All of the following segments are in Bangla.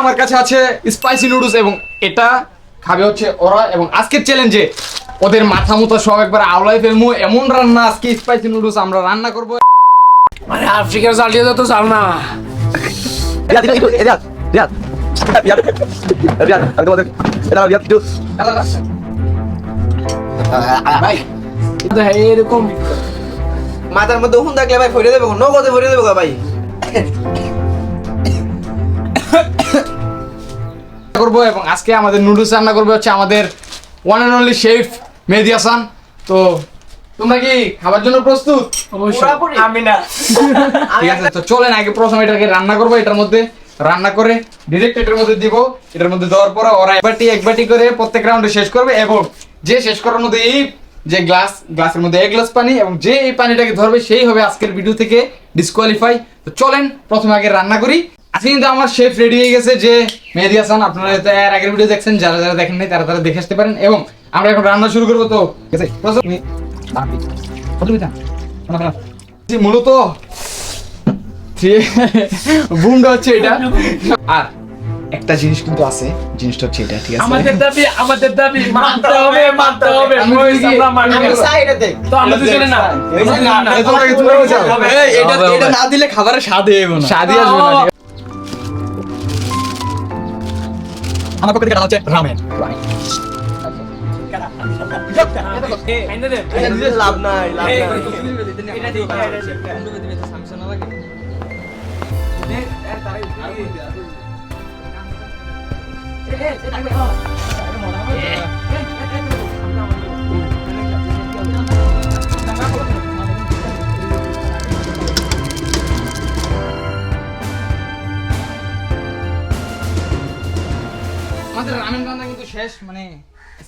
আমার কাছে আছে স্পাইসি নুডলস এবং এটা খাবে হচ্ছে ওরা এবং আজকের চ্যালেঞ্জে ওদের মাথা মতো সব একবার আওলাই ফেলমু। এমন রান্না আজকে স্পাইসি নুডলস আমরা রান্না করব। মানে আফ্রিকার চাল দিয়ে তো চাল না। এরকম মাথার মধ্যে হুন থাকলে ভাই ফিরে দেবো নগদে ফিরে দেবো ভাই। করব এবং আজকে আমাদের নুডলস রান্না করবে হচ্ছে আমাদের one and only chef Mehedi Hasan. তো তোমরা কি খাবার জন্য প্রস্তুত? অবশ্যই। আমি না। ঠিক আছে তো চলেন আগে প্রথমে এটাকে রান্না করব এটার মধ্যে রান্না করে ডিরেক্ট এটার মধ্যে দিব। এটার মধ্যে দেওয়ার পরে ওরা এক বাটি এক বাটি করে প্রত্যেক রাউন্ডে শেষ করবে এবং যে শেষ করার মধ্যে এই যে গ্লাস গ্লাসের মধ্যে এক গ্লাস পানি এবং যে এই পানিটাকে ধরবে সেই হবে আজকের ভিডিও থেকে ডিসকোয়ালিফাই তো চলেন প্রথমে আগে রান্না করি। আজকে কিন্তু আমার শেফ রেডি হয়ে গেছে যে মেহেদি হাসান আপনারা এর আগের ভিডিও দেখছেন যারা যারা দেখেন নাই তারা তারা দেখে আসতে পারেন। এবং আমরা এখন রান্না শুরু করব তো। মূলত বুমটা হচ্ছে এটা। আর একটা জিনিস কিন্তু আছে জিনিসটা হচ্ছে এটা ঠিক আছে? আমাদের দাবি আমাদের দাবি মানতে হবে মানতে হবে। আমরা মানি না। তো আমরা দুজনে এটা এটা না দিলে খাবারের হবে না। স্বাদই আসবে না আমার পক্ষ থেকে রান্না হচ্ছে রামেন লাভ নাই লাভ নাই শেষ মানে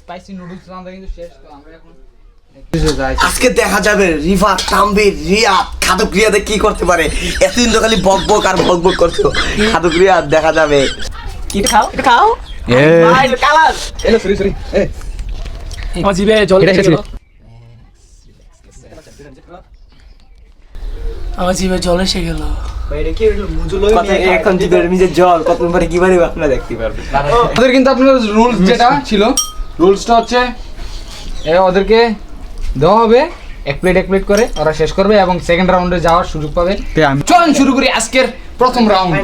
স্পাইসি নুডলস রান্না কিন্তু শেষ তো আমরা এখন আজকে দেখা যাবে রিফা তাম্বির রিয়াদ খাদক রিয়াদে কি করতে পারে? এতদিন তো খালি বক বক আর বক বক করছ। খাদক রিয়াদ দেখা যাবে। কি খাও? খাও? এলো সরি সরি আমার জিভে জল এটা এসে গেল। আমার জিভে জল এসে গেল। এখন জিবের নিজের জল কত পরে কি পারি আপনারা দেখতে পারবেন। ওদের কিন্তু আপনার রুলস যেটা ছিল রুলসটা হচ্ছে ওদেরকে দেওয়া হবে এক প্লেট এক প্লেট করে ওরা শেষ করবে এবং সেকেন্ড রাউন্ডে যাওয়ার সুযোগ পাবে চলেন শুরু করি আজকের প্রথম রাউন্ড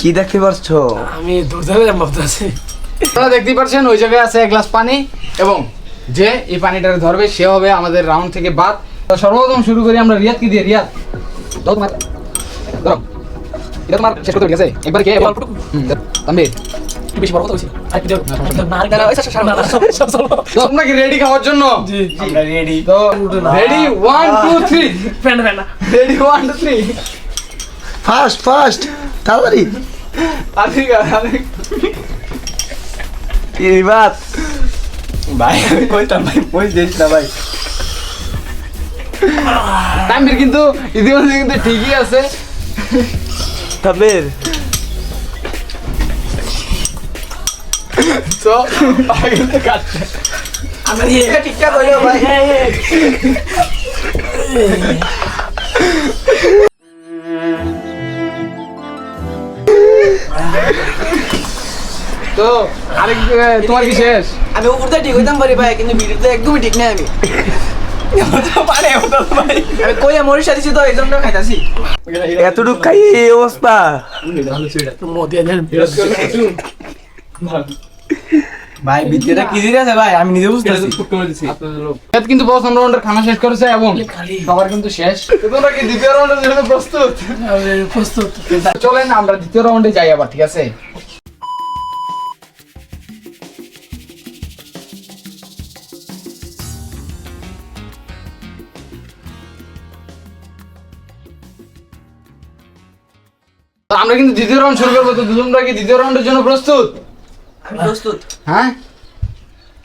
কি দেখতে পারছ? আমি ভাবতেছি আপনারা দেখতেই পাচ্ছেন ওই জায়গায় আছে এক গ্লাস পানি এবং যে এই পানিটাকে ধরবে সে হবে আমাদের রাউন্ড থেকে বাদ। সর্বপ্রথম শুরু করি আমরা রিয়াদ কি দিয়ে? রিয়াদ। দাও তোমার। ধরো এটা তোমার শেষ করতে ঠিক আছে? একবার কে। বেশি বড় কথা রেডি খাওয়ার জন্য। রেডি তো ready one two three ready one two three fast তাড়াতাড়ি। ভাই আমি কইতাম ভাই দিস না ভাই। তানভীর কিন্তু ইতিমধ্যে কিন্তু ঠিকই আছে। তাবের তো কিন্তু কাটছে আমার ঠিকঠাক হইল ভাই। তো আরেক তোমার কি শেষ? আমি উপরতে ঠিক হইতাম পারি ভাই কিন্তু ভিডিওতে একদমই ঠিক নাই আমি। আমি কইয়া মরির সাথে তো এই জন্য খাইতাছি। এতটুক খাই এই অবস্থা। ভাই ভিডিওটা কি আছে ভাই? আমি নিজে বুঝতেছি। কিন্তু প্রথম রাউন্ডের খানা শেষ করেছে এবং সবার কিন্তু শেষ। তো তোমরা কি দ্বিতীয় রাউন্ডের জন্য প্রস্তুত? প্রস্তুত। চলেন আমরা দ্বিতীয় রাউন্ডে যাই আবার ঠিক আছে? আমরা কিন্তু দ্বিতীয় রাউন্ড শুরু করব তো তোমরা কি দ্বিতীয় রাউন্ডের জন্য প্রস্তুত? আমি প্রস্তুত। হ্যাঁ?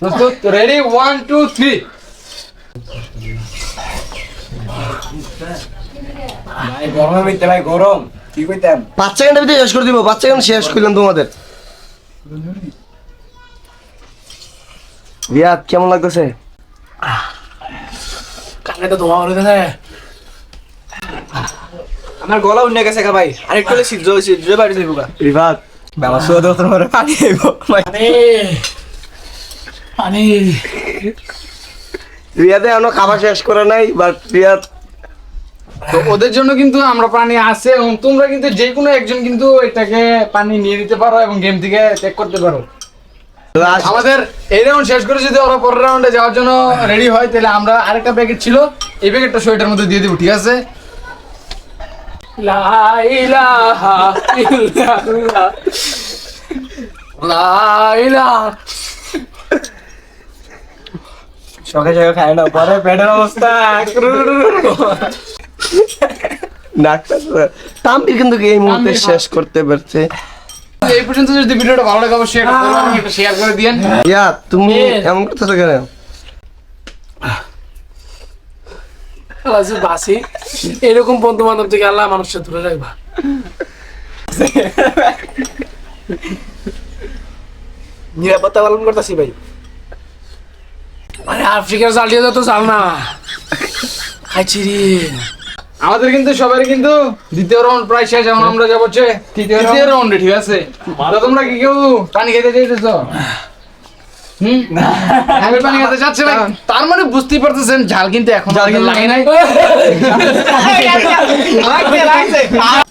প্রস্তুত? রেডি ওয়ান টু থ্রি ভাই গরমে মিটতে ভাই গরম। কি কইতাম? পাঁচ সেকেন্ডের ভিতরে শেষ করে দিব পাঁচ সেকেন্ড শেষ করলাম তোমাদের। রিয়াদ কেমন লাগতেছে? কানে তো ধোয়া হয়ে গেছে আমার গলা উন্নে গেছে ভাই। আরেকটু হলে সিদ্ধ সিদ্ধ বাড়ি যাইব গা। সুদ পানি আইব পানি এখনও খাবার শেষ করে নাই বাট তো ওদের জন্য কিন্তু আমরা পানি আছে এবং তোমরা কিন্তু যে কোনো একজন কিন্তু এটাকে পানি নিয়ে নিতে পারো এবং গেম থেকে চেক করতে পারো। আমাদের এই রাউন্ড শেষ করে যদি ওরা পরের রাউন্ডে যাওয়ার জন্য রেডি হয় তাহলে আমরা আরেকটা প্যাকেট ছিল এই প্যাকেটটা সোয়েটার মধ্যে দিয়ে দেবো ঠিক আছে? সকালে সকালে খায় না পরে পেটের অবস্থা। ডাক্তার তাম্বির কিন্তু এই মুহূর্তে তাম্বির, শেষ করতে পারছে। এই পর্যন্ত যদি ভিডিওটা ভালো লাগে অবশ্যই একটা শেয়ার করে দিয়েন ইয়া তুমি. এমন করতেছো কেন? আল্লাহ বাসি। এরকম বন্ধু বান্ধব থেকে আল্লাহ মানুষের দূরে রাখবা। নিরাপত্তা পালন করতেছি ভাই। আরে আফ্রিকার জালিয়ে তো চাল না। খাইছি রে। আমাদের কিন্তু সবাই কিন্তু দ্বিতীয় রাউন্ড প্রায় শেষ এখন আমরা যাব তৃতীয় রাউন্ডে ঠিক আছে। তোমরা কি কেউ পানি খেতে চাইতেছ? আমি পানি খেতে চাচ্ছি না। তার মানে বুঝতেই পারতেছেন ঝাল কিন্তু এখন লাগে নাই।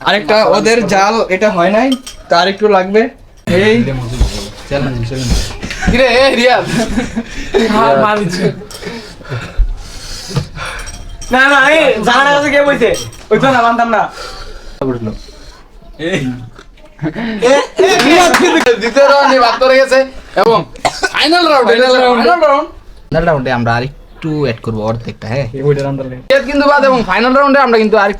আরেকটা ওদের জাল এটা হয় নাই। তার একটু লাগবে। এই। কিরে এ রিয়াদ। না না এই জানা কাছে কে বইছে ওই তো না মানতাম না। দ্বিতীয় রাউন্ডে ফাইনাল রাউন্ড ফাইনাল রাউন্ড আমরা হ্যাঁ কিন্তু ইয়ে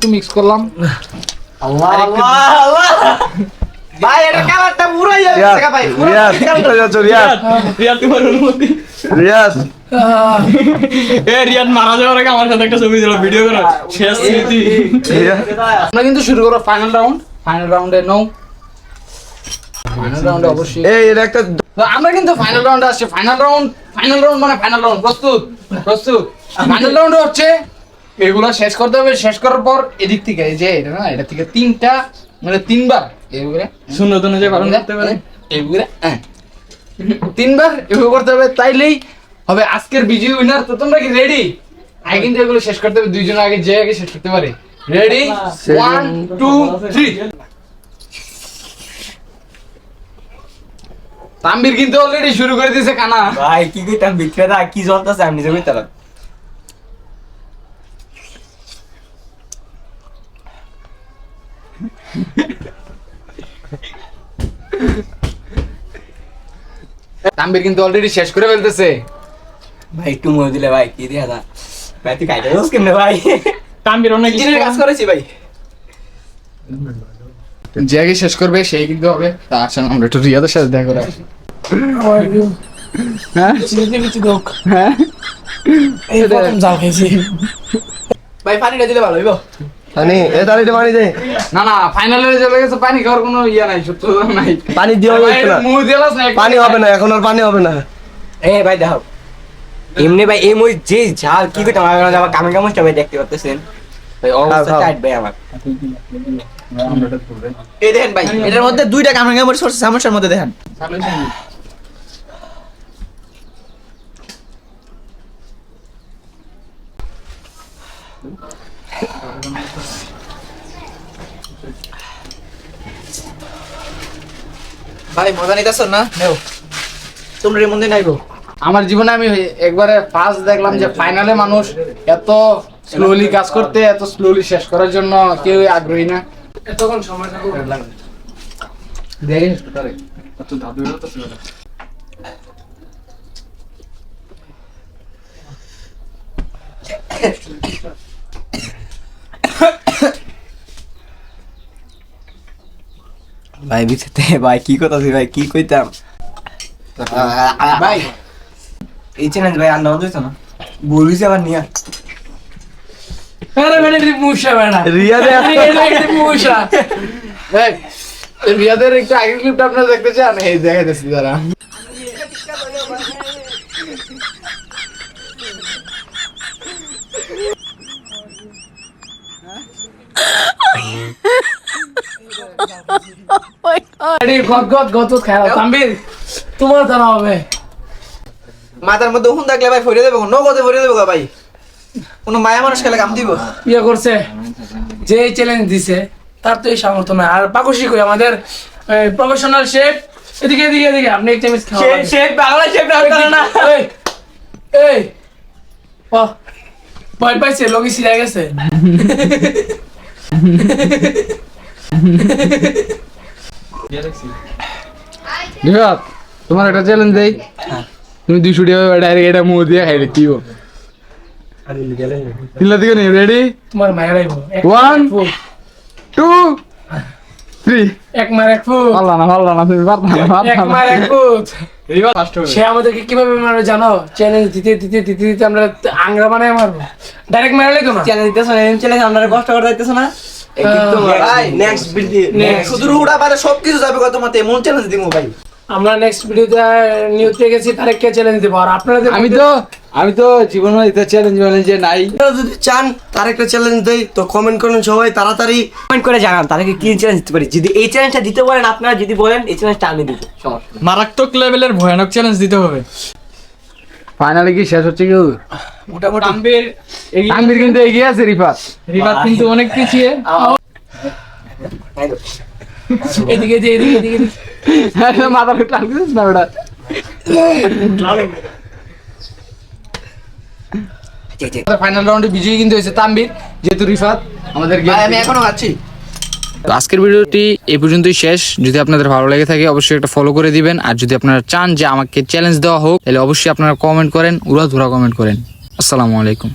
এ একটা ছবি ভিডিও কিন্তু শুরু করব ফাইনাল রাউন্ড ফাইনাল রাউন্ডে নো ফাইনাল রাউন্ডে অবশ্যই। এই এটা একটা আমরা কিন্তু ফাইনাল রাউন্ডে আসছি। ফাইনাল রাউন্ড ফাইনাল রাউন্ড মানে ফাইনাল রাউন্ড প্রস্তুত প্রস্তুত। ফাইনাল রাউন্ডে হচ্ছে এগুলো শেষ করতে হবে। শেষ করার পর এদিক থেকে এই যে এটা না এটা থেকে তিনটা মানে তিনবার এগুলো শূন্য তো যে পালন করতে পারে। এগুলো হ্যাঁ। তিনবার এগুলো করতে হবে তাইলেই হবে আজকের বিজয়ী উইনার তো তোমরা কি রেডি আগে কিন্তু এগুলো শেষ করতে হবে দুইজন আগে যে আগে শেষ করতে পারে। Ready one two three Tambir কিন্তু অলরেডি শুরু করে দিয়েছে কানা। ভাই কি কইতাম? বিক্রেতা কি চলতেছে আমি নিজে কইতাম তাম্বির কিন্তু অলরেডি শেষ করে ফেলতেছে। ভাই একটু মনে দিলে ভাই কি দিয়া দা? ভাই তুই কাইটা দোস কেমনে ভাই? তাম্বির অনেক ইঞ্জিনের কাজ করেছি ভাই। যে আগে শেষ করবে সেই কিন্তু হবে। তা আসেন আমরা একটু রিয়াদের সাথে দেখা করে আসি। হ্যাঁ? হ্যাঁ? এই প্রথম জাল খাইছি ভাই পানিটা দিলে ভালো হইব। পানি এ দাঁড়িয়ে পানি দে। না না ফাইনালে চলে গেছে পানি খাওয়ার কোনো ইয়া নাই সত্য নাই। পানি দিও না। মুখ দিলাস না পানি হবে না এখন আর পানি হবে না। এ ভাই দেখো এমনি ভাই এই মই যে ঝাল কি করতে আমার কামে দেখতে পাচ্ছেন ভাই অবস্থা টাইট ভাই আমার। এই দেখেন ভাই, এটার মধ্যে দুইটা মধ্যে দেখেন। ভাই, মজা নিতেছ না? নেও। নাইবো। আমার জীবনে আমি একবারে ফার্স্ট দেখলাম যে ফাইনালে মানুষ এত স্লোলি কাজ করতে, এত স্লোলি শেষ করার জন্য কেউ আগ্রহী না। এতক্ষণ সময় থাকো। দেখিস ভাই বিছাতে ভাই কি কথা ভাই? কি কইতাম? ভাই এই চ্যালেঞ্জ ভাই আর নাও দিত না। বলিস আবার নিয়া আরে মানে মুশা বেড়া রিয়াদে এটা মুশা দেখ রিয়াদের একটু আগের ক্লিপটা আপনারা দেখতে চান এই দেখাইতেছি তোমার দ্বারা হবে মাথার মধ্যে হুন থাকলে ভাই ফরিয়ে দেবো নগদে ফরিয়ে দেবো ভাই কোনো মায়া মানুষ খেলে কাম দিব। ইয়ে করছে যে চ্যালেঞ্জ দিছে তার তো এই সামর্থ্য না আর পাকুশি কই আমাদের প্রফেশনাল শেফ এদিকে এদিকে এদিকে আপনি একটা মিস খাওয়া শেফ বাংলা শেফ না এই এই ও ভয় পাইছে লগি সিরা গেছে। তোমার একটা চ্যালেঞ্জ দেই। তুমি দুইশো টাকা ডাইরেক্ট এটা মুখ দিয়ে খাইলে কি গো তিনলা দিকে নেই রেডি তোমার মায়ের আইবো. ফুল টু থ্রি এক মার এক পারলা না পারলা না তুমি পারলা না এক মার এক হবে সে আমাদেরকে কীভাবে মারবে জানো চ্যালেঞ্জ দিতে দিতে দিতে দিতে আমরা আংরা বানায় মারবো ডাইরেক্ট মারলে তো না চ্যালেঞ্জ দিতেছ না এম চ্যালেঞ্জ আপনারা কষ্ট করে দিতেছ না ভাই নেক্সট ভিডিও Next. শুধু উড়া পারে সব কিছু যাবে কত মতে এমন চ্যালেঞ্জ দিব ভাই আমরা নেক্সট ভিডিওতে নিউজ পেয়ে গেছি তারেককে চ্যালেঞ্জ দেবো। আর আপনারা আমি তো আমি তো জীবনে এটা চ্যালেঞ্জ ম্যালেঞ্জে নাই। আপনারা যদি চান তার একটা চ্যালেঞ্জ দেই তো কমেন্ট করুন সবাই তাড়াতাড়ি। কমেন্ট করে জানান তাদেরকে কি চ্যালেঞ্জ দিতে পারি? যদি এই চ্যালেঞ্জটা দিতে পারেন আপনারা যদি বলেন এই চ্যালেঞ্জটা আমি দিব। সমস্যা মারাত্মক লেভেলের ভয়ানক চ্যালেঞ্জ দিতে হবে। ফাইনালি কি শেষ হচ্ছে কি মোটামুটি। তাম্বির তানভীর কিন্তু এগিয়ে আছে রিফাত। রিভার কিন্তু অনেক পিছিয়ে। এদিকে যে এদিকে এদিকে এদিকে। মাথা ফিট লাগছিস না ওটা? ফাইনাল রাউন্ডে বিজয়ী কিন্তু হয়েছে তানভীর যেহেতু রিফাত আমাদের আমি এখনও তো আজকের ভিডিওটি এই পর্যন্তই শেষ। যদি আপনাদের ভালো লেগে থাকে অবশ্যই একটা ফলো করে দিবেন। আর যদি আপনারা চান যে আমাকে চ্যালেঞ্জ দেওয়া হোক তাহলে অবশ্যই আপনারা কমেন্ট করেন উড়াধুরা কমেন্ট করেন। আসসালামু আলাইকুম।